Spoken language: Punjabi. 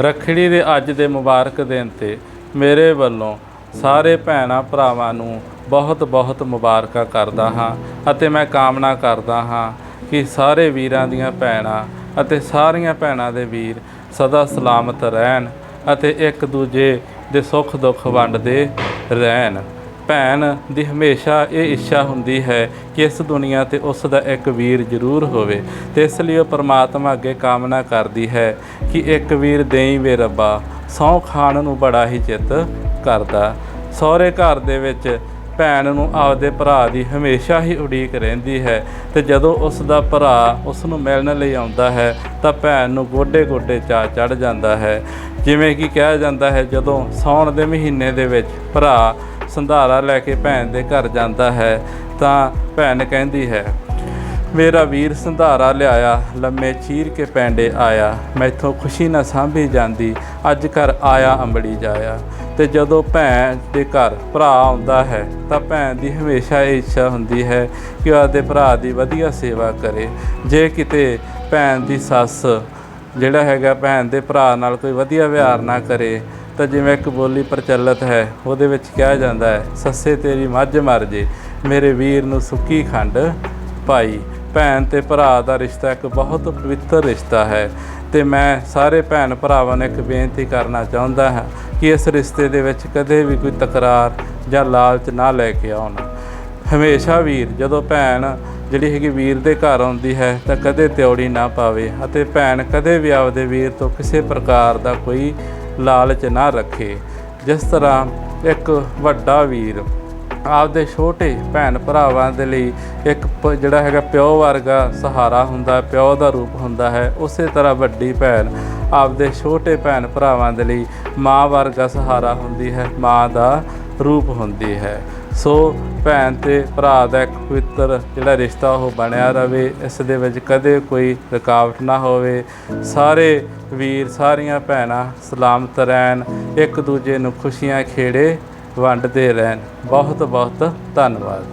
ਰੱਖੜੀ ਦੇ ਅੱਜ ਦੇ ਮੁਬਾਰਕ ਦਿਨ ਤੇ ਮੇਰੇ ਵੱਲੋਂ ਸਾਰੇ ਭੈਣਾਂ ਭਰਾਵਾਂ ਨੂੰ ਬਹੁਤ ਬਹੁਤ ਮੁਬਾਰਕਾਂ ਕਰਦਾ ਹਾਂ ਅਤੇ ਮੈਂ ਕਾਮਨਾ ਕਰਦਾ ਹਾਂ ਕਿ ਸਾਰੇ ਵੀਰਾਂ ਦੀਆਂ ਭੈਣਾਂ ਅਤੇ ਸਾਰੀਆਂ ਭੈਣਾਂ ਦੇ ਵੀਰ ਸਦਾ ਸਲਾਮਤ ਰਹਿਣ ਅਤੇ ਇੱਕ ਦੂਜੇ ਦੇ ਸੁੱਖ ਦੁੱਖ ਵੰਡਦੇ ਰਹਿਣ। ਭੈਣ ਦੀ ਹਮੇਸ਼ਾ ਇਹ ਇੱਛਾ ਹੁੰਦੀ ਹੈ ਕਿ ਇਸ ਦੁਨੀਆ ਤੇ ਉਸ ਦਾ ਇੱਕ ਵੀਰ ਜ਼ਰੂਰ ਹੋਵੇ ਤੇ ਇਸ ਲਈ ਉਹ ਪਰਮਾਤਮਾ ਅੱਗੇ ਕਾਮਨਾ ਕਰਦੀ ਹੈ ਕਿ ਇੱਕ ਵੀਰ ਦੇਈ ਵੇ ਰੱਬਾ, ਸਹੁੰ ਖਾਣ ਨੂੰ ਬੜਾ ਹੀ ਚਿੱਤ ਕਰਦਾ। ਸਹੁਰੇ ਘਰ ਦੇ ਵਿੱਚ ਭੈਣ ਨੂੰ ਆਪਦੇ ਭਰਾ ਦੀ ਹਮੇਸ਼ਾ ਹੀ ਉਡੀਕ ਰਹਿੰਦੀ ਹੈ ਤੇ ਜਦੋਂ ਉਸ ਦਾ ਭਰਾ ਉਸ ਨੂੰ ਮਿਲਣ ਲਈ ਆਉਂਦਾ ਹੈ, ਤਾਂ ਭੈਣ ਨੂੰ ਗੋਡੇ-ਗੋਡੇ ਚਾ ਚੜ ਜਾਂਦਾ ਹੈ। ਜਿਵੇਂ ਕਿ ਕਿਹਾ ਜਾਂਦਾ ਹੈ, ਜਦੋਂ ਸਾਉਣ ਦੇ ਮਹੀਨੇ ਦੇ ਵਿੱਚ ਭਰਾ ਸੰਧਾਰਾ ਲੈ ਕੇ ਭੈਣ ਦੇ ਘਰ ਜਾਂਦਾ ਹੈ, ਤਾਂ ਭੈਣ ਕਹਿੰਦੀ ਹੈ, ਮੇਰਾ ਵੀਰ ਸੰਧਾਰਾ ਲਿਆਇਆ, ਲੰਮੇ ਚੀਰ ਕੇ ਪੈਂਡੇ ਆਇਆ, ਮੈਥੋਂ ਖੁਸ਼ੀ ਨਾ ਸਾਂਭੀ ਜਾਂਦੀ, ਅੱਜ ਘਰ ਆਇਆ ਅੰਬੜੀ ਜਾਇਆ। ਤੇ ਜਦੋਂ ਭੈਣ ਦੇ ਘਰ ਭਰਾ ਆਉਂਦਾ ਹੈ, ਤਾਂ ਭੈਣ ਦੀ ਹਮੇਸ਼ਾ ਇਹ ਇੱਛਾ ਹੁੰਦੀ ਹੈ ਕਿ ਉਹ ਆਪਦੇ ਭਰਾ ਦੀ ਵਧੀਆ ਸੇਵਾ ਕਰੇ। ਜੇ ਕਿਤੇ ਭੈਣ ਦੀ ਸੱਸ ਜਿਹੜਾ ਹੈਗਾ ਭੈਣ ਦੇ ਭਰਾ ਨਾਲ ਕੋਈ ਵਧੀਆ ਵਿਹਾਰ ਨਾ ਕਰੇ ਤਾਂ ਜਿਵੇਂ ਇੱਕ ਬੋਲੀ ਪ੍ਰਚਲਿਤ ਹੈ, ਉਹਦੇ ਵਿੱਚ ਕਿਹਾ ਜਾਂਦਾ ਹੈ, ਸੱਸੇ ਤੇਰੀ ਮੱਝ ਮਰ ਜੇ, ਮੇਰੇ ਵੀਰ ਨੂੰ ਸੁੱਕੀ ਖੰਡ ਪਾਈ। ਭੈਣ ਤੇ ਭਰਾ ਦਾ ਰਿਸ਼ਤਾ ਇੱਕ ਬਹੁਤ ਪਵਿੱਤਰ ਰਿਸ਼ਤਾ ਹੈ ਤੇ ਮੈਂ ਸਾਰੇ ਭੈਣ ਭਰਾਵਾਂ ਨੂੰ ਇੱਕ ਬੇਨਤੀ ਕਰਨਾ ਚਾਹੁੰਦਾ ਹਾਂ ਕਿ ਇਸ ਰਿਸ਼ਤੇ ਦੇ ਵਿੱਚ ਕਦੇ ਵੀ ਕੋਈ ਤਕਰਾਰ ਜਾਂ ਲਾਲਚ ਨਾ ਲੈ ਕੇ ਆਉਣ। ਹਮੇਸ਼ਾ ਵੀਰ, ਜਦੋਂ ਭੈਣ ਜਿਹੜੀ ਹੈਗੀ ਵੀਰ ਦੇ ਘਰ ਆਉਂਦੀ ਹੈ, ਤਾਂ ਕਦੇ ਤਿਉੜੀ ਨਾ ਪਾਵੇ ਅਤੇ ਭੈਣ ਕਦੇ ਵੀ ਆਪਦੇ ਵੀਰ ਤੋਂ ਕਿਸੇ ਪ੍ਰਕਾਰ ਦਾ ਕੋਈ ਲਾਲਚ ਨਾ ਰੱਖੇ। ਜਿਸ ਤਰ੍ਹਾਂ ਇੱਕ ਵੱਡਾ ਵੀਰ ਆਪਦੇ ਛੋਟੇ ਭੈਣ ਭਰਾਵਾਂ ਦੇ ਲਈ ਇੱਕ ਪ- ਜਿਹੜਾ ਹੈਗਾ ਪਿਓ ਵਰਗਾ ਸਹਾਰਾ ਹੁੰਦਾ, ਪਿਓ ਦਾ ਰੂਪ ਹੁੰਦਾ ਹੈ, ਉਸੇ ਤਰ੍ਹਾਂ ਵੱਡੀ ਭੈਣ ਆਪਦੇ ਛੋਟੇ ਭੈਣ ਭਰਾਵਾਂ ਦੇ ਲਈ ਮਾਂ ਵਰਗਾ ਸਹਾਰਾ ਹੁੰਦੀ ਹੈ, ਮਾਂ ਦਾ ਰੂਪ ਹੁੰਦੀ ਹੈ। ਸੋ ਭੈਣ ਤੇ ਭਰਾ ਦਾ ਇੱਕ ਪਵਿੱਤਰ ਜਿਹੜਾ ਰਿਸ਼ਤਾ ਉਹ ਬਣਿਆ ਰਵੇ, ਇਸ ਦੇ ਵਿੱਚ ਕਦੇ ਕੋਈ ਰੁਕਾਵਟ ਨਾ ਹੋਵੇ। ਸਾਰੇ ਵੀਰ, ਸਾਰੀਆਂ ਭੈਣਾਂ ਸਲਾਮਤ ਰਹਿਣ, ਇੱਕ ਦੂਜੇ ਨੂੰ ਖੁਸ਼ੀਆਂ ਖੇੜੇ ਵੰਡਦੇ ਰਹਿਣ। ਬਹੁਤ ਬਹੁਤ ਧੰਨਵਾਦ।